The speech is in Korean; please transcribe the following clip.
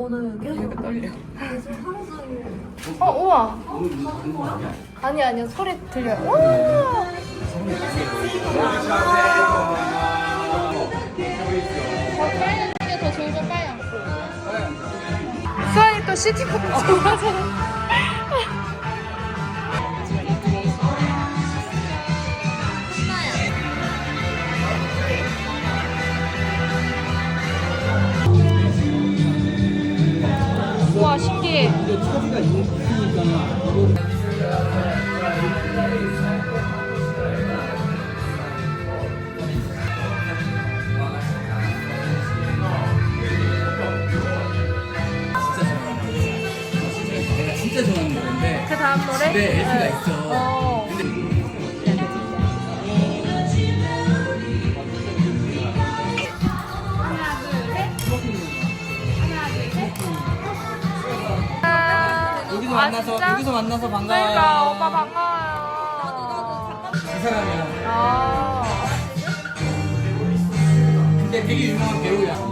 저는 계속 떨려. 계속 종일 어 우와. 아니 아니요 소리 들려. 요 우와. 더 좋으면 빠요. 수아이 또 시티팝 좋아하잖아. 우와 신기해. 진짜 좋아하는 노래인데 그 다음 노래? 집에 LP가 있어. 어. 만나서 진짜? 여기서 만나서 반가워요. 그러니까 오빠 반가워요. 이 사람이야. 아. 근데 되게 유명한 배우야.